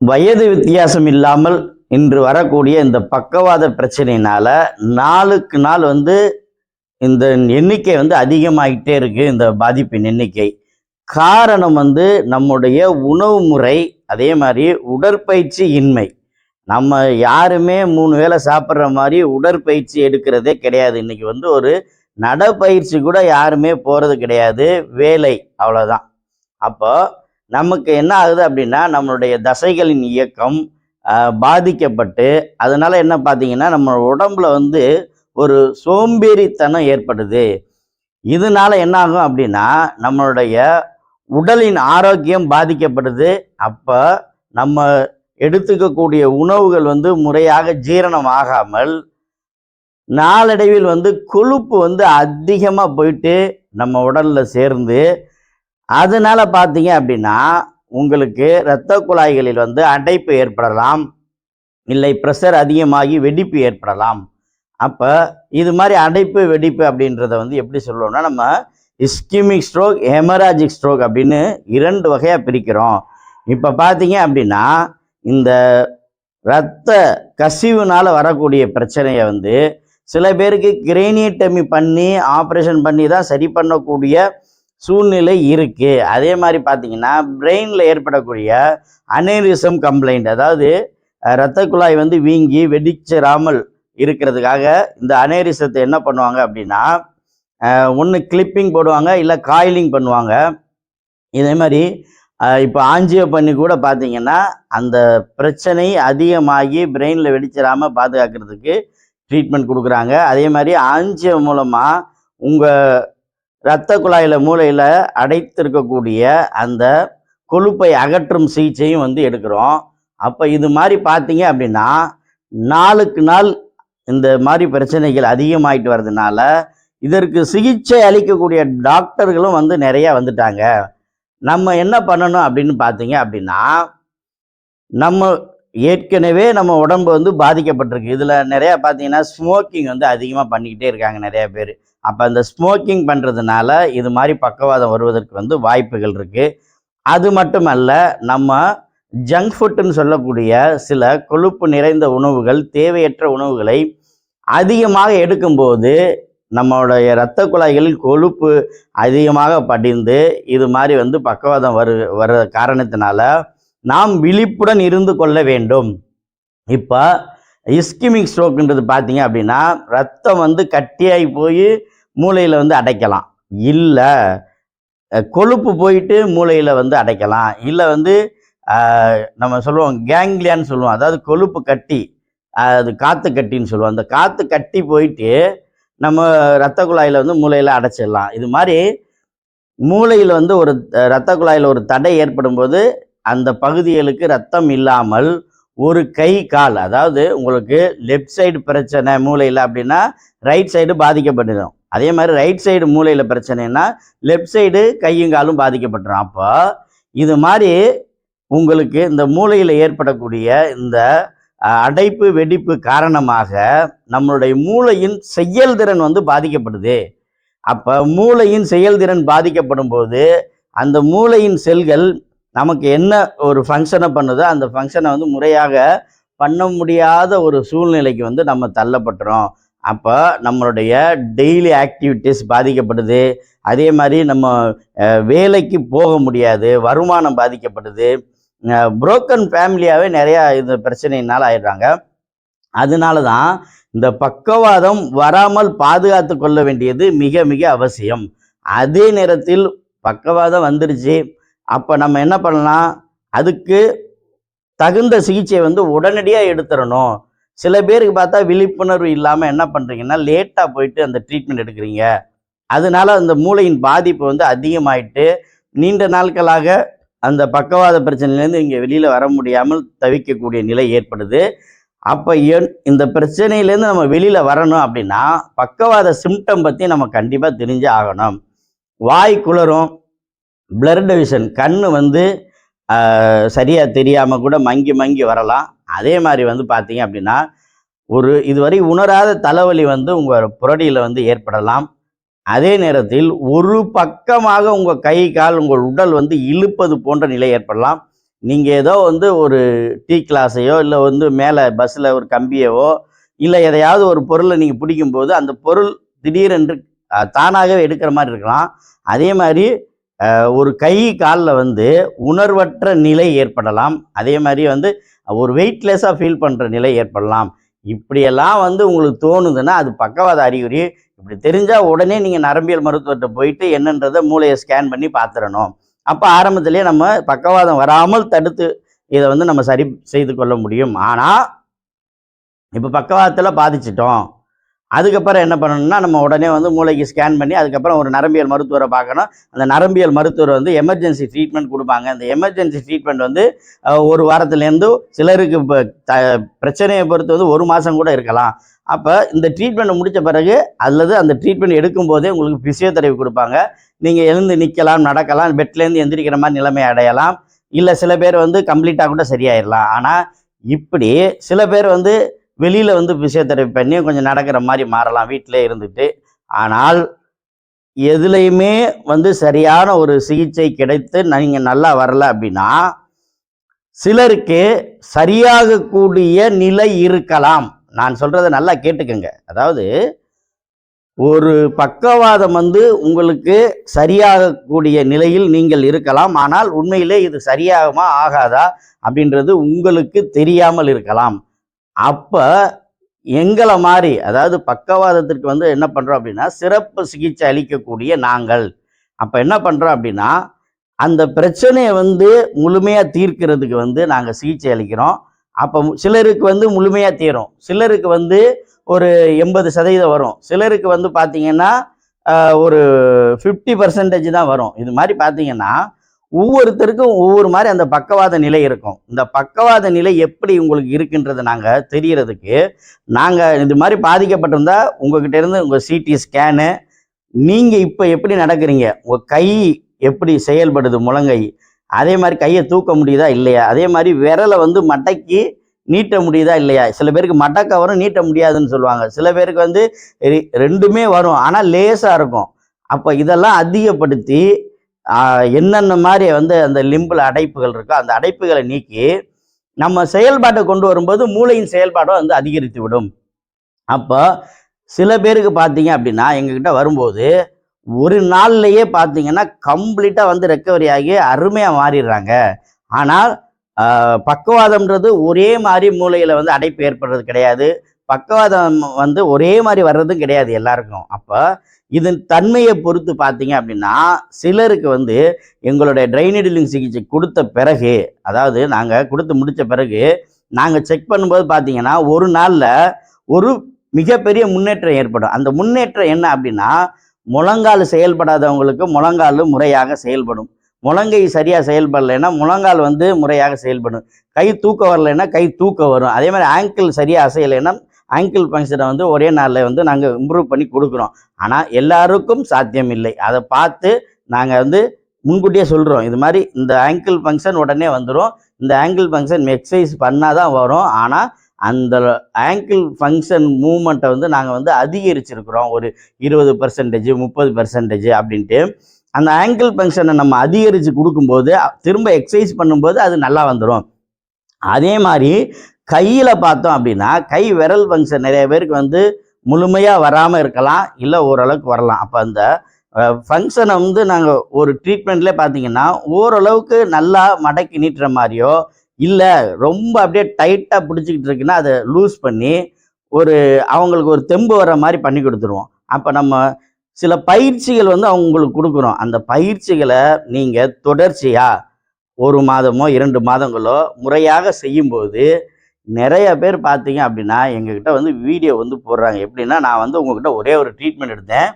வயது வித்தியாசம் இல்லாமல் இன்று வரக்கூடிய இந்த பக்கவாத பிரச்சனையினால நாளுக்கு நாள் வந்து இந்த எண்ணிக்கை வந்து அதிகமாகிட்டே இருக்கு இந்த பாதிப்பின் எண்ணிக்கை. காரணம் வந்து நம்முடைய உணவு முறை அதே மாதிரி உடற்பயிற்சி இன்மை. நம்ம யாருமே மூணு வேளை சாப்பிட்ற மாதிரி உடற்பயிற்சி எடுக்கிறதே கிடையாது. இன்னைக்கு வந்து ஒரு நடைப்பயிற்சி கூட யாருமே போகிறது கிடையாது. வேலை அவ்வளோதான் அப்போ நமக்கு என்ன ஆகுது அப்படின்னா நம்மளுடைய தசைகளின் இயக்கம் பாதிக்கப்பட்டு அதனால என்ன பார்த்தீங்கன்னா நம்ம உடம்புல வந்து ஒரு சோம்பேறித்தனம் ஏற்படுது. இதனால என்ன ஆகும் அப்படின்னா நம்மளுடைய உடலின் ஆரோக்கியம் பாதிக்கப்படுது. அப்போ நம்ம எடுத்துக்கக்கூடிய உணவுகள் வந்து முறையாக ஜீரணம் ஆகாமல் நாளடைவில் வந்து கொழுப்பு வந்து அதிகமாக போயிட்டு நம்ம உடலில் சேர்ந்து அதனால பார்த்தீங்க அப்படின்னா உங்களுக்கு இரத்த குழாய்களில் வந்து அடைப்பு ஏற்படலாம். இல்லை ப்ரெஷர் அதிகமாகி வெடிப்பு ஏற்படலாம். அப்போ இது மாதிரி அடைப்பு வெடிப்பு அப்படின்றத வந்து எப்படி சொல்லணும்னா நம்ம இஸ்கிமிக் ஸ்ட்ரோக் ஹெமராஜிக் ஸ்ட்ரோக் அப்படின்னு இரண்டு வகையாக பிரிக்கிறோம். இப்போ பார்த்தீங்க அப்படின்னா இந்த இரத்த கசிவுனால் வரக்கூடிய பிரச்சனையை வந்து சில பேருக்கு கிரேனியட்டமி பண்ணி ஆப்ரேஷன் பண்ணி தான் சரி பண்ணக்கூடிய சூழ்நிலை இருக்குது அதே மாதிரி பார்த்தீங்கன்னா பிரெயினில் ஏற்படக்கூடிய அனேரிசம் கம்ப்ளைண்ட் அதாவது இரத்த குழாய் வந்து வீங்கி வெடிச்சிடாமல் இருக்கிறதுக்காக இந்த அனேரிசத்தை என்ன பண்ணுவாங்க அப்படின்னா ஒன்று கிளிப்பிங் போடுவாங்க இல்லை காயிலிங் பண்ணுவாங்க. இதே மாதிரி இப்போ ஆஞ்சியோ பண்ணி கூட பார்த்தீங்கன்னா அந்த பிரச்சனை அதிகமாகி பிரெயினில் வெடிச்சிடாமல் பாதுகாக்கிறதுக்கு ட்ரீட்மெண்ட் கொடுக்குறாங்க. அதே மாதிரி ஆஞ்சியோ மூலமாக உங்கள் இரத்த குழாயில் மூளையில் அடைத்திருக்கக்கூடிய அந்த கொழுப்பை அகற்றும் சிகிச்சையும் வந்து எடுக்கிறோம். அப்போ இது மாதிரி பார்த்தீங்க அப்படின்னா நாளுக்கு நாள் இந்த மாதிரி பிரச்சனைகள் அதிகமாயிட்டு வர்றதுனால இதற்கு சிகிச்சை அளிக்கக்கூடிய டாக்டர்களும் வந்து நிறையா வந்துட்டாங்க. நம்ம என்ன பண்ணணும் அப்படின்னு பார்த்தீங்க அப்படின்னா நம்ம ஏற்கனவே நம்ம உடம்பு வந்து பாதிக்கப்பட்டிருக்கு. இதில் நிறையா பார்த்தீங்கன்னா ஸ்மோக்கிங் வந்து அதிகமாக பண்ணிக்கிட்டே இருக்காங்க நிறையா பேர். அப்போ அந்த ஸ்மோக்கிங் பண்ணுறதுனால இது மாதிரி பக்கவாதம் வருவதற்கு வந்து வாய்ப்புகள் இருக்குது அது மட்டுமல்ல நம்ம ஜங்க் ஃபுட்டுன்னு சொல்லக்கூடிய சில கொழுப்பு நிறைந்த உணவுகள் தேவையற்ற உணவுகளை அதிகமாக எடுக்கும்போது நம்மளுடைய இரத்த குழாய்களில் கொழுப்பு அதிகமாக படிந்து இது மாதிரி வந்து பக்கவாதம் வரு வர காரணத்தினால நாம் விழிப்புடன் இருந்து கொள்ள வேண்டும். இப்போ இஸ்கிமிக் ஸ்ட்ரோக்குன்றது பார்த்தீங்க அப்படின்னா ரத்தம் வந்து கட்டியாகி போய் மூளையில் வந்து அடைக்கலாம். இல்லை கொழுப்பு போயிட்டு மூளையில் வந்து அடைக்கலாம். இல்லை வந்து நம்ம சொல்லுவோம் கேங்லியான்னு சொல்லுவோம். அதாவது கொழுப்பு கட்டி அது காற்று கட்டின்னு சொல்லுவோம். அந்த காற்று கட்டி போயிட்டு நம்ம ரத்த குழாயில் வந்து மூளையில் அடைச்சிடலாம். இது மாதிரி மூளையில் வந்து ஒரு ரத்த குழாயில் ஒரு தடை ஏற்படும் போது அந்த பகுதிகளுக்கு ரத்தம் இல்லாமல் ஒரு கை கால் அதாவது உங்களுக்கு லெஃப்ட் சைடு பிரச்சனை மூளையில் அப்படின்னா ரைட் சைடு பாதிக்கப்பட்டுடும் அதே மாதிரி ரைட் சைடு மூளையில் பிரச்சனைனா லெஃப்ட் சைடு கையும் காலும் பாதிக்கப்பட்டுரும். அப்போ இது மாதிரி உங்களுக்கு இந்த மூளையில் ஏற்படக்கூடிய இந்த அடைப்பு வெடிப்பு காரணமாக நம்மளுடைய மூளையின் செயல்திறன் வந்து பாதிக்கப்படுது. அப்போ மூளையின் செயல்திறன் பாதிக்கப்படும் போது அந்த மூளையின் செல்கள் நமக்கு என்ன ஒரு ஃபங்க்ஷனை பண்ணுதோ அந்த ஃபங்க்ஷனை வந்து முறையாக பண்ண முடியாத ஒரு சூழ்நிலைக்கு வந்து நம்ம தள்ளப்பட்டுறோம். அப்போ நம்மளுடைய டெய்லி ஆக்டிவிட்டீஸ் பாதிக்கப்படுது. அதே மாதிரி நம்ம வேலைக்கு போக முடியாது. வருமானம் பாதிக்கப்படுது. புரோக்கன் ஃபேமிலியாகவே நிறையா இந்த பிரச்சனையினால் ஆயிடுறாங்க. அதனால தான் இந்த பக்கவாதம் வராமல் பாதுகாத்து கொள்ள வேண்டியது மிக மிக அவசியம். அதே நேரத்தில் பக்கவாதம் வந்துருச்சு. அப்போ நம்ம என்ன பண்ணலாம்? அதுக்கு தகுந்த சிகிச்சையை வந்து உடனடியாக எடுத்துடணும். சில பேருக்கு பார்த்தா விழிப்புணர்வு இல்லாமல் என்ன பண்ணுறீங்கன்னா லேட்டாக போயிட்டு அந்த ட்ரீட்மெண்ட் எடுக்கிறீங்க. அதனால அந்த மூளையின் பாதிப்பு வந்து அதிகமாயிட்டு நீண்ட நாட்களாக அந்த பக்கவாத பிரச்சனையிலேருந்து இங்கே வெளியில் வர முடியாமல் தவிக்கக்கூடிய நிலை ஏற்படுது. அப்போ இந்த பிரச்சனையிலேருந்து நம்ம வெளியில் வரணும் அப்படின்னா பக்கவாத சிம்டம் பற்றி நம்ம கண்டிப்பாக தெரிஞ்சு ஆகணும். வாய் குளரும் பிளர்டு விஷன் கண் வந்து சரியாக தெரியாமல் கூட மங்கி மங்கி வரலாம். அதே மாதிரி வந்து பார்த்தீங்க அப்படின்னா ஒரு இதுவரை உணராத தலைவலி வந்து உங்கள் புரடியில் வந்து ஏற்படலாம். அதே நேரத்தில் ஒரு பக்கமாக உங்கள் கை கால் உங்கள் உடல் வந்து இழுப்பது போன்ற நிலை ஏற்படலாம். நீங்கள் ஏதோ வந்து ஒரு டீ கிளாஸையோ இல்லை வந்து மேலே பஸ்ஸில் ஒரு கம்பியவோ இல்லை எதையாவது ஒரு பொருளை நீங்கள் பிடிக்கும்போது அந்த பொருள் திடீரென்று தானாகவே எடுக்கிற மாதிரி இருக்கலாம். அதே மாதிரி ஒரு கை காலில் வந்து உணர்வற்ற நிலை ஏற்படலாம். அதே மாதிரி வந்து ஒரு வெயிட்லெஸ்ஸாக ஃபீல் பண்ணுற நிலை ஏற்படலாம். இப்படியெல்லாம் வந்து உங்களுக்கு தோணுதுன்னா அது பக்கவாத அறிகுறி. இப்படி தெரிஞ்சால் உடனே நீங்கள் நரம்பியல் மருத்துவர்கிட்ட போயிட்டு என்னன்றதை மூளையை ஸ்கேன் பண்ணி பார்த்துடணும் அப்போ ஆரம்பத்திலே நம்ம பக்கவாதம் வராமல் தடுத்து இதை வந்து நம்ம சரி செய்து கொள்ள முடியும். ஆனால் இப்போ பக்கவாதத்தில் பாதிச்சிட்டோம். அதுக்கப்புறம் என்ன பண்ணணும்னா நம்ம உடனே வந்து மூளைக்கு ஸ்கேன் பண்ணி அதுக்கப்புறம் ஒரு நரம்பியல் மருத்துவரை பார்க்கணும். அந்த நரம்பியல் மருத்துவர் வந்து எமர்ஜென்சி ட்ரீட்மெண்ட் கொடுப்பாங்க. அந்த எமர்ஜென்சி ட்ரீட்மெண்ட் வந்து ஒரு வாரத்துலேருந்து சிலருக்கு இப்போ த பிரச்சனையை பொறுத்து வந்து ஒரு மாதம் கூட இருக்கலாம். அப்போ இந்த ட்ரீட்மெண்ட் முடித்த பிறகு அல்லது அந்த ட்ரீட்மெண்ட் எடுக்கும் போதே உங்களுக்கு ஃபிசியோதெரபி கொடுப்பாங்க. நீங்கள் எழுந்து நிற்கலாம் நடக்கலாம் பெட்லேருந்து எந்திரிக்கிற மாதிரி நிலைமை அடையலாம். இல்லை சில பேர் வந்து கம்ப்ளீட்டாக கூட சரியாயிடலாம் ஆனால் இப்படி சில பேர் வந்து வெளியில் வந்து ஃபிசியோதெரபி பண்ணி கொஞ்சம் நடக்கிற மாதிரி மாறலாம் வீட்டிலே இருந்துட்டு. ஆனால் எதுலேயுமே வந்து சரியான ஒரு சிகிச்சை கிடைத்து நீங்கள் நல்லா வரல அப்படின்னா சிலருக்கு சரியாகக்கூடிய நிலை இருக்கலாம். நான் சொல்கிறத நல்லா கேட்டுக்கங்க. அதாவது ஒரு பக்கவாதம் வந்து உங்களுக்கு சரியாகக்கூடிய நிலையில் நீங்கள் இருக்கலாம். ஆனால் உண்மையிலே இது சரியாகுமா ஆகாதா அப்படின்றது உங்களுக்கு தெரியாமல் இருக்கலாம். அப்போ எங்களை மாதிரி அதாவது பக்கவாதத்திற்கு வந்து என்ன பண்ணுறோம் அப்படின்னா சிறப்பு சிகிச்சை அளிக்கக்கூடிய நாங்கள். அப்போ என்ன பண்ணுறோம் அப்படின்னா அந்த பிரச்சனையை வந்து முழுமையாக தீர்க்கிறதுக்கு வந்து நாங்கள் சிகிச்சை அளிக்கிறோம். அப்போ சிலருக்கு வந்து முழுமையாக தீரும். சிலருக்கு வந்து ஒரு எண்பது சதவீதம் வரும். சிலருக்கு வந்து பார்த்தீங்கன்னா ஒரு ஃபிஃப்டி பர்சன்டேஜ் தான் வரும். இது மாதிரி பார்த்தீங்கன்னா ஒவ்வொருத்தருக்கும் ஒவ்வொரு மாதிரி அந்த பக்கவாத நிலை இருக்கும். இந்த பக்கவாத நிலை எப்படி உங்களுக்கு இருக்குன்றது நாங்கள் தெரியறதுக்கு நாங்கள் இது மாதிரி பாதிக்கப்பட்டிருந்தா உங்ககிட்ட இருந்து உங்கள் சிடி ஸ்கேனு நீங்கள் இப்போ எப்படி நடக்கிறீங்க? உங்கள் கை எப்படி செயல்படுது முழங்கை? அதே மாதிரி கையை தூக்க முடியுதா இல்லையா? அதே மாதிரி விரலை வந்து மடக்கி நீட்ட முடியுதா இல்லையா? சில பேருக்கு மடக்க வரும் நீட்ட முடியாதுன்னு சொல்லுவாங்க. சில பேருக்கு வந்து ரெண்டுமே வரும். ஆனால் லேசாக இருக்கும். அப்போ இதெல்லாம் அதிகப்படுத்தி என்னென்ன மாதிரி வந்து அந்த லிம்பில் அடைப்புகள் இருக்கோ அந்த அடைப்புகளை நீக்கி நம்ம செயல்பாட்டை கொண்டு வரும்போது மூளையின் செயல்பாடும் வந்து அதிகரித்து விடும். அப்போ சில பேருக்கு பார்த்தீங்க அப்படின்னா எங்ககிட்ட வரும்போது ஒரு நாள்லையே பார்த்தீங்கன்னா கம்ப்ளீட்டாக வந்து ரெக்கவரி ஆகி அருமையாக மாறிடுறாங்க. ஆனால் பக்கவாதம்ன்றது ஒரே மாதிரி மூளையில் வந்து அடைப்பு ஏற்படுறது கிடையாது. பக்கவாதம் வந்து ஒரே மாதிரி வர்றதும் கிடையாது எல்லாருக்கும். அப்போ இதன் தன்மையை பொறுத்து பார்த்தீங்க அப்படின்னா சிலருக்கு வந்து எங்களுடைய ட்ரைனடிலிங் சிகிச்சை கொடுத்த பிறகு அதாவது நாங்கள் கொடுத்து முடித்த பிறகு நாங்கள் செக் பண்ணும்போது பார்த்தீங்கன்னா ஒரு நாளில் ஒரு மிகப்பெரிய முன்னேற்றம் ஏற்படும். அந்த முன்னேற்றம் என்ன அப்படின்னா முழங்கால் செயல்படாதவங்களுக்கு முழங்கால் முறையாக செயல்படும். முழங்கை சரியாக செயல்படலைன்னா முழங்கால் வந்து முறையாக செயல்படும். கை தூக்க வரலைன்னா கை தூக்க வரும். அதே மாதிரி ஆங்கிள் சரியாக அசையலைன்னா ஆங்கிள் ஃபங்க்ஷனை வந்து ஒரே நாளில் வந்து நாங்கள் இம்ப்ரூவ் பண்ணி கொடுக்குறோம். ஆனால் எல்லாருக்கும் சாத்தியம் இல்லை. அதை பார்த்து நாங்கள் வந்து முன்கூட்டியே சொல்கிறோம் இது மாதிரி இந்த ஆங்கிள் ஃபங்க்ஷன் உடனே வந்துடும் இந்த ஆங்கிள் ஃபங்க்ஷன் எக்ஸசைஸ் பண்ணால் தான் வரும். ஆனால் அந்த ஆங்கிள் ஃபங்க்ஷன் மூமெண்ட்டை வந்து நாங்கள் வந்து அதிகரிச்சிருக்கிறோம். ஒரு இருபது பர்சன்டேஜ் முப்பது பர்சன்டேஜ் அப்படின்ட்டு. அந்த ஆங்கிள் ஃபங்க்ஷனை நம்ம அதிகரித்து கொடுக்கும்போது திரும்ப எக்ஸசைஸ் பண்ணும்போது அது நல்லா வந்துடும் அதே மாதிரி கையில் பார்த்தோம் அப்படின்னா கை விரல் ஃபங்க்ஷன் நிறைய பேருக்கு வந்து முழுமையாக வராமல் இருக்கலாம் இல்லை ஓரளவுக்கு வரலாம். அப்போ அந்த ஃபங்க்ஷனை வந்து நாங்கள் ஒரு ட்ரீட்மெண்ட்லேயே பார்த்தீங்கன்னா ஓரளவுக்கு நல்லா மடக்கி நீட்டுற மாதிரியோ இல்லை ரொம்ப அப்படியே டைட்டாக பிடிச்சிக்கிட்டு இருக்குன்னா அதை லூஸ் பண்ணி ஒரு அவங்களுக்கு ஒரு தெம்பு வர மாதிரி பண்ணி கொடுத்துருவோம். அப்போ நம்ம சில பயிற்சிகள் வந்து அவங்களுக்கு கொடுக்குறோம். அந்த பயிற்சிகளை நீங்கள் தொடர்ச்சியாக ஒரு மாதமோ இரண்டு மாதங்களோ முறையாக செய்யும்போது நிறைய பேர் பார்த்தீங்க அப்படின்னா எங்ககிட்ட வந்து வீடியோ வந்து போடுறாங்க. எப்படின்னா நான் வந்து உங்ககிட்ட ஒரே ஒரு ட்ரீட்மெண்ட் எடுத்தேன்.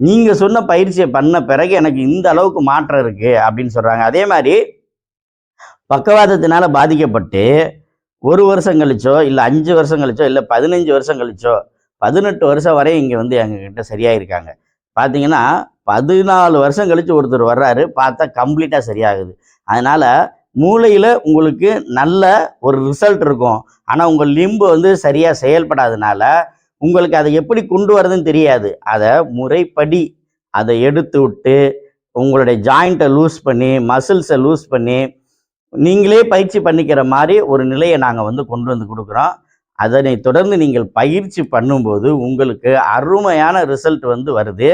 நீங்கள் சொன்ன பயிற்சியை பண்ண பிறகு எனக்கு இந்த அளவுக்கு மாற்றம் இருக்குது அப்படின்னு சொல்கிறாங்க அதே மாதிரி பக்கவாதத்தினால பாதிக்கப்பட்டு ஒரு வருஷம் கழிச்சோ இல்லை அஞ்சு வருஷம் கழிச்சோ இல்லை பதினஞ்சு வருஷம் கழிச்சோ பதினெட்டு வருஷம் வரை இங்கே வந்து எங்ககிட்ட சரியாயிருக்காங்க. பார்த்தீங்கன்னா பதினாலு வருஷம் கழிச்சு ஒருத்தர் வர்றாரு பார்த்தா கம்ப்ளீட்டாக சரியாகுது. அதனால் மூளையில் உங்களுக்கு நல்ல ஒரு ரிசல்ட் இருக்கும். ஆனால் உங்கள் லிம்பு வந்து சரியாக செயல்படாதனால உங்களுக்கு அதை எப்படி கொண்டு வரதுன்னு தெரியாது. அதை முறைப்படி அதை எடுத்து விட்டு உங்களுடைய ஜாயிண்ட்டை லூஸ் பண்ணி மசில்ஸை லூஸ் பண்ணி நீங்களே பயிற்சி பண்ணிக்கிற மாதிரி ஒரு நிலையை நாங்கள் வந்து கொண்டு வந்து கொடுக்குறோம். அதனை தொடர்ந்து நீங்கள் பயிற்சி பண்ணும்போது உங்களுக்கு அருமையான ரிசல்ட் வந்து வருது.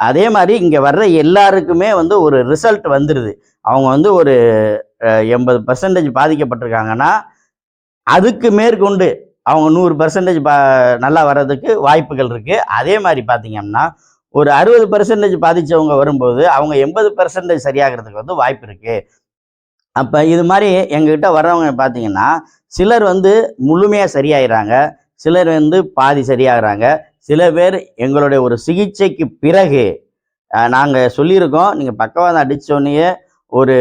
அதே மாதிரி இங்கே வர்ற எல்லாருக்குமே வந்து ஒரு ரிசல்ட் வந்துடுது அவங்க வந்து ஒரு எண்பது பர்சன்டேஜ் பாதிக்கப்பட்டிருக்காங்கன்னா அதுக்கு மேற்கொண்டு அவங்க நூறு பர்சன்டேஜ் பா நல்லா வர்றதுக்கு வாய்ப்புகள் இருக்குது அதே மாதிரி பார்த்தீங்கன்னா ஒரு அறுபது பர்சன்டேஜ் பாதித்தவங்க வரும்போது அவங்க எண்பது பர்சன்டேஜ் சரியாகிறதுக்கு வந்து வாய்ப்பு இருக்குது அப்போ இது மாதிரி எங்ககிட்ட வர்றவங்க பார்த்தீங்கன்னா சிலர் வந்து முழுமையாக சரியாயிறாங்க. சிலர் வந்து பாதி சரியாகிறாங்க. சில பேர் எங்களுடைய ஒரு சிகிச்சைக்கு பிறகு நாங்கள் சொல்லியிருக்கோம். நீங்கள் பக்கவாதம் அடித்தோடனே ஒரு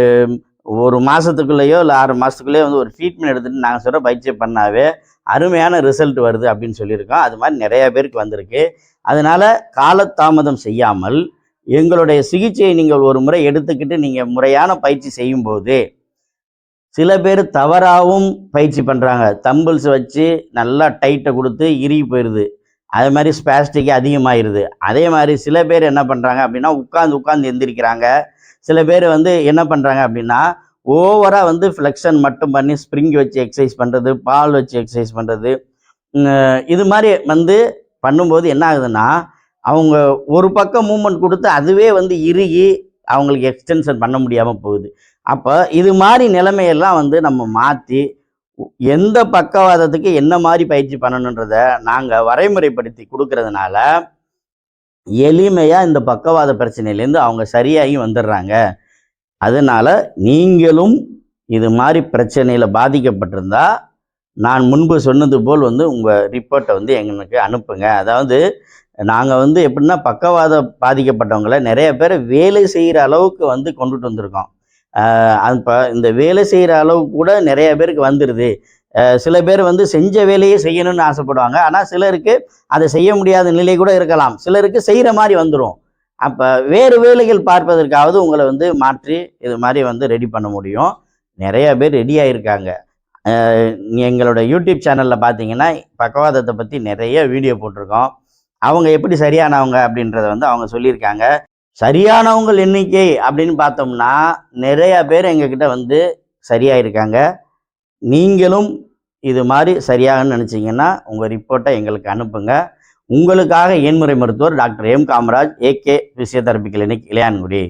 ஒரு மாதத்துக்குள்ளேயோ இல்லை ஆறு மாதத்துக்குள்ளேயோ வந்து ஒரு ட்ரீட்மெண்ட் எடுத்துகிட்டு நாங்கள் சொல்கிற பயிற்சி பண்ணாவே அருமையான ரிசல்ட் வருது அப்படின்னு சொல்லியிருக்கோம். அது மாதிரி நிறையா பேருக்கு வந்திருக்கு. அதனால் காலத்தாமதம் செய்யாமல் எங்களுடைய சிகிச்சையை நீங்கள் ஒரு முறை எடுத்துக்கிட்டு நீங்கள் முறையான பயிற்சி செய்யும்போது சில பேர் தவறாகவும் பயிற்சி பண்ணுறாங்க தம்பிள்ஸ் வச்சு நல்லா டைட்டை கொடுத்து இறுகி போயிடுது அதே மாதிரி ஸ்பேஸ்டிக்கே அதிகமாகிடுது அதே மாதிரி சில பேர் என்ன பண்ணுறாங்க அப்படின்னா உட்காந்து உட்காந்து எந்திரிக்கிறாங்க. சில பேர் வந்து என்ன பண்ணுறாங்க அப்படின்னா ஓவராக வந்து ஃப்ளெக்ஷன் மட்டும் பண்ணி ஸ்ப்ரிங் வச்சு எக்ஸசைஸ் பண்ணுறது பால் வச்சு எக்ஸசைஸ் பண்ணுறது இது மாதிரி வந்து பண்ணும்போது என்ன ஆகுதுன்னா அவங்க ஒரு பக்கம் மூமெண்ட் கொடுத்து அதுவே வந்து இறுகி அவங்களுக்கு எக்ஸ்டென்ஷன் பண்ண முடியாமல் போகுது. அப்போ இது மாதிரி நிலைமையெல்லாம் வந்து நம்ம மாற்றி எந்த பக்கவாதத்துக்கு என்ன மாதிரி பயிற்சி பண்ணணுன்றத நாங்கள் வரைமுறைப்படுத்தி கொடுக்கறதுனால எளிமையாக இந்த பக்கவாத பிரச்சனையிலேருந்து அவங்க சரியாகி வந்துடுறாங்க. அதனால் நீங்களும் இது மாதிரி பிரச்சனையில் பாதிக்கப்பட்டிருந்தா நான் முன்பு சொன்னது போல் வந்து உங்கள் ரிப்போர்ட்டை வந்து எங்களுக்கு அனுப்புங்க. அதாவது நாங்கள் வந்து எப்படின்னா பக்கவாத பாதிக்கப்பட்டவங்களை நிறைய பேர் வேலை செய்கிற அளவுக்கு வந்து கொண்டுட்டு வந்திருக்கோம். இப்போ இந்த வேலை செய்கிற அளவு கூட நிறைய பேருக்கு வந்துடுது சில பேர் வந்து செஞ்ச வேலையே செய்யணும்னு ஆசைப்படுவாங்க. ஆனால் சிலருக்கு அதை செய்ய முடியாத நிலை கூட இருக்கலாம். சிலருக்கு செய்கிற மாதிரி வந்துடும் அப்போ வேறு வேலைகள் பார்ப்பதற்காவது உங்களை வந்து மாற்றி இது மாதிரி வந்து ரெடி பண்ண முடியும். நிறைய பேர் ரெடி ஆகியிருக்காங்க எங்களோட யூடியூப் சேனலில் பார்த்தீங்கன்னா பக்கவாதத்தை பற்றி நிறைய வீடியோ போட்டிருக்கோம். அவங்க எப்படி சரியானவங்க அப்படின்றத வந்து அவங்க சொல்லியிருக்காங்க. சரியானவங்க எண்ணிக்கை அப்படின்னு பார்த்தோம்னா நிறைய பேர் எங்ககிட்ட வந்து சரியாயிருக்காங்க. நீங்களும் இது மாதிரி சரியாகன்னு நினச்சிங்கன்னா உங்கள் ரிப்போர்ட்டை எங்களுக்கு அனுப்புங்க. உங்களுக்காக எண்முறை மருத்துவர் doctor M Kamaraj AK physiotherapy clinic Ilayangudi.